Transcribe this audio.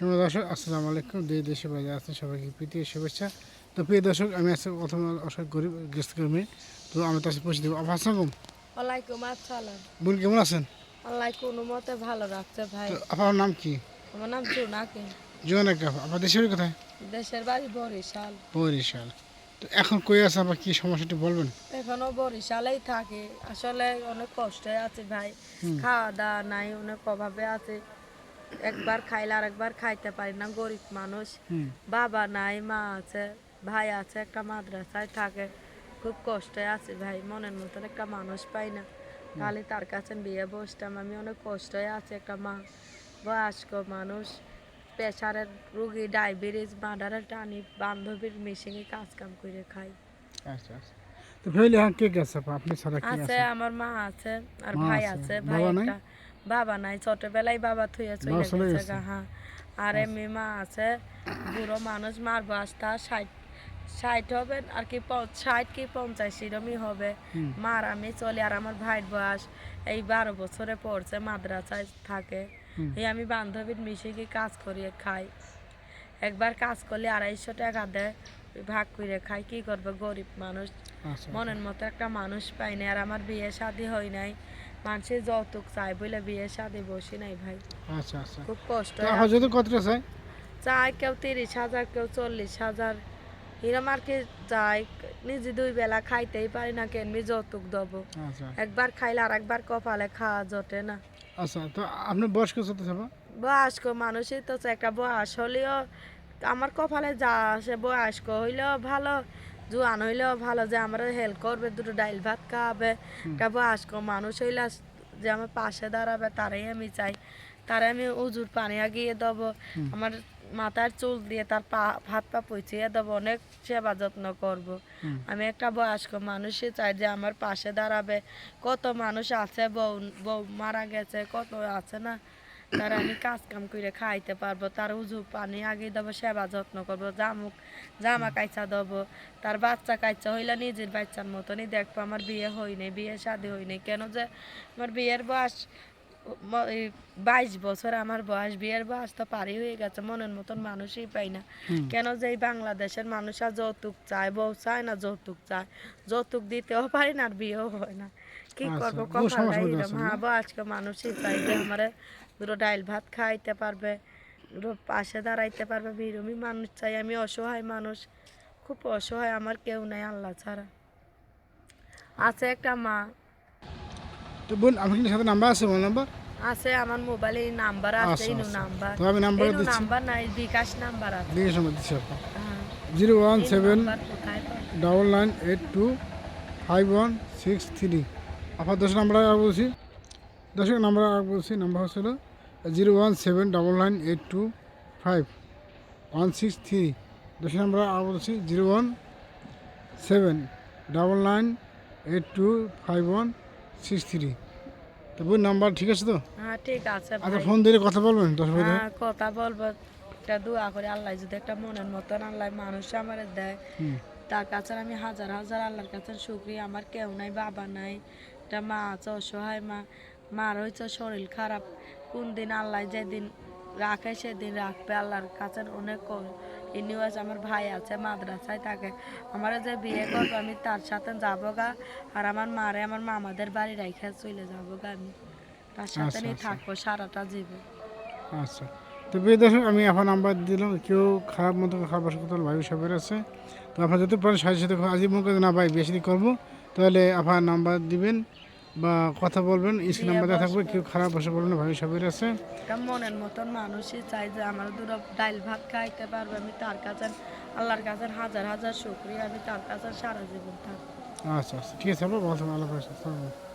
সময় দর্শক আসসালামু আলাইকুম। দুই দেশে বাজার আছেন সবাইকে প্রীতি শুভেচ্ছা। তো প্রিয় দর্শক আমি আজকে প্রথম অসৎ গরিব গেস্ট কর্মী তো আমি তার সাথে পৌঁছে দেবো। আসসালাম ওয়ালাইকুম আসসালাম। বোন কেমন আছেন? আল্লাহ কোনো মতে ভালো রাখছে ভাই। আপনার নাম কি? আমার নাম জোনাকি জোয়ানা কাপ আপনার দেশের কোথায়? দেশের বাড়ি বরিশাল। বরিশাল। তো এখন কই আছে? আবার কি সমস্যাটি বলবেন? এখনও বরিশালেই থাকি। আসলে অনেক কষ্টে আছে ভাই। খাওয়া দাওয়া নাই অনেক অভাবে আছে। একবার খাইলে আর একবার খাইতে পারি না গরিব মানুষ। বাবা নাই মা আছে ভাই আছে একটা মাদ্রাসায় থাকে। খুব কষ্টে আছে ভাই মনের মতন একটা মানুষ পাই না। খালি তার কাছে বিয়ে বসতাম আমি অনেক কষ্টে আছি একটা মা বয়স্ক মানুষ। প্রেশারের রুগী ডায়াবেটিস মার্ডারের টানি বান্ধবীর মিশিংয়ে কাজ কাম করে খাই। আচ্ছা আচ্ছা। তো কে কে আছে আপনি ছাড়া কি আছে আছে? আমার মা আছে আর ভাই আছে। আছে ভাই একটা বাবা নাই ছোটবেলায় বাবা থুয়ে চলে গেছে? হ্যাঁ। আর এমনি মা আছে বুড়ো মানুষ মার বয়স তার ষাট ষাট হবে আর কি ষাট কি পঞ্চাশ এরমই হবে। মার আমি চলি আর আমার ভাইয়ের বয়স এই বারো বছরে পড়ছে মাদ্রাসায় থাকে। এই আমি বান্ধবীর মিশে কি কাজ করিয়ে খাই। একবার কাজ করলে আড়াইশো টাকা দেয় ভাগ করে খাই কি করবে? গরিব মানুষ। আচ্ছা মনের মতো একটা মানুষ পাই না আর আমার বিয়ে শাদি হয় নাই। মানুষের যৌতুক চাই বলে বিয়ে শাদি বসি নাই ভাই। আচ্ছা আচ্ছা। খুব কষ্ট তো আপনার কতটা চাই? চাই কেউ তিরিশ হাজার কেউ চল্লিশ হাজার। এরম আর কি যাই নিজে দুই বেলা খাইতেই পারি না কেনমি যৌতুক দেবো? আচ্ছা। একবার খাইলে আর একবার কপালে খাওয়া জটে না। আচ্ছা তো আপনার বয়স কত? বয়স্ক মানুষই তো একটা বয়স হলেও আমার কপালে যা আসে বয়স্ক হইলেও ভালো। জোয়ান হইলেও ভালো যে আমার হেল্প করবে দুটো ডাইল ভাত খাওয়াবে একটা বয়স্ক মানুষ হইলে যে আমার পাশে দাঁড়াবে তারাই আমি চাই। তারে আমি উজুর পানি আগিয়ে দেবো আমার মাথার চুল দিয়ে তার পা হাত পা পচিয়ে দেবো অনেক সেবা যত্ন করব। আমি একটা বয়স্ক মানুষই চাই যে আমার পাশে দাঁড়াবে। কত মানুষ আছে বউ বউ মারা গেছে কত আছে না? তার আমি কাজ কাম করে খাইতে পারব তার উজু পানি আগে দেবো সেবা যত্ন করব জামুক জামা কাইচা দেবো তার বাচ্চা কাইচা হইলে নিজের বাচ্চার মতনই দেখব আমার বিয়ে হয়নি বিয়ে শাদি হয়নি কেন যে আমার বিয়ের বয়স বাইশ বছর আমার বয়স বিয়ের বয়স তো পারি হয়ে গেছে মনের মতন মানুষই পাই না। কেন যে এই বাংলাদেশের মানুষরা যৌতুক চায় বউ চায় না যৌতুক চায় যৌতুক দিতেও পারি না আর বিয়েও হয় না। কি আচ্ছা, করব? কপালটা এরকম আছেন, হ্যাঁ মানুষই চাই আমার দুটো ডাইল ভাত খাইতে পারবে দুটো পাশে দাঁড়াইতে পারবে। বিরমি মানুষ চাই আমি অসহায় মানুষ খুব অসহায় আমার কেউ নাই আল্লাহ ছাড়া। আছে একটা মা। তো বোন আপনার সাথে নাম্বার আছে? Mobile number? আছে আমার মোবাইলে নাম্বার আছে আচ্ছা, ইনু আচ্ছা। নাম্বার। তো আমি নাম্বার দিচ্ছি। নাম্বার নাই বিকাশ নাম্বার আছে। দিকে সময় দিচ্ছি হ্যাঁ। জিরো ওয়ান সেভেন নাম্বার কোথায় double nine eight two five one six three. আপনার দশ নাম্বার আর বলছি। দশের নাম্বার আর বলছি নাম্বার হচ্ছিল zero one seven double nine eight two five one six three. দশের নাম্বার আর বলছি zero one seven double nine eight two five one six three. তো বই নাম্বার ঠিক আছে তো? হ্যাঁ ঠিক আছে আচ্ছা ফোন দিয়ে কথা বলবেন দশ মিনিট হ্যাঁ কথা বলব। একটা দোয়া করে আল্লাহ যদি একটা মনের মতন আল্লাহ মানুষ আমার দেয় তার কাছে আমি হাজার হাজার আল্লাহর কাছে শুক্রিয়া। আমার কেউ নাই বাবা নাই একটা মা আছে অসহায় মা। মার হয়েছে শরীর খারাপ। কোন দিন আল্লাহ যেদিন রাখে সেদিন রাখবে আল্লাহর কাছে অনেক ইনিও আমার ভাই আছে মাদ্রাসায় থাকে। আমার যে বিয়ে করব আমি তার সাথে যাব গা। আর আমার মারে আমার মামাদের বাড়ি রেখে চলে যাব গা আমি। তার সাথে আচ্ছা, নিয়ে আচ্ছা। থাকব সারাটা জীবন। আচ্ছা। তো দর্শক আমি এখন নাম্বার দিলাম। কেউ খারাপ মতো খারাপ কথা ভাই সবের আছে। তো আপনার যদি পারেন সাথে সাথে মুখে না ভাই বেশি করব তাহলে আপনার নাম্বার দিবেন। বা কথা বলবেন স্ক্রিন থাকবে কেউ খারাপ ভাষা বলবেন ভাই সবের আছে মনের মতন মানুষই চাই যে আমার দুটো ডাইল ভাত খাইতে পারবে আমি তার কাছে আল্লাহর কাছে হাজার হাজার শুক্রিয়া আমি তার কাছে সারা জীবন থাকব আচ্ছা আচ্ছা ঠিক আছে আল্লাহ ভালো আল্লাহ।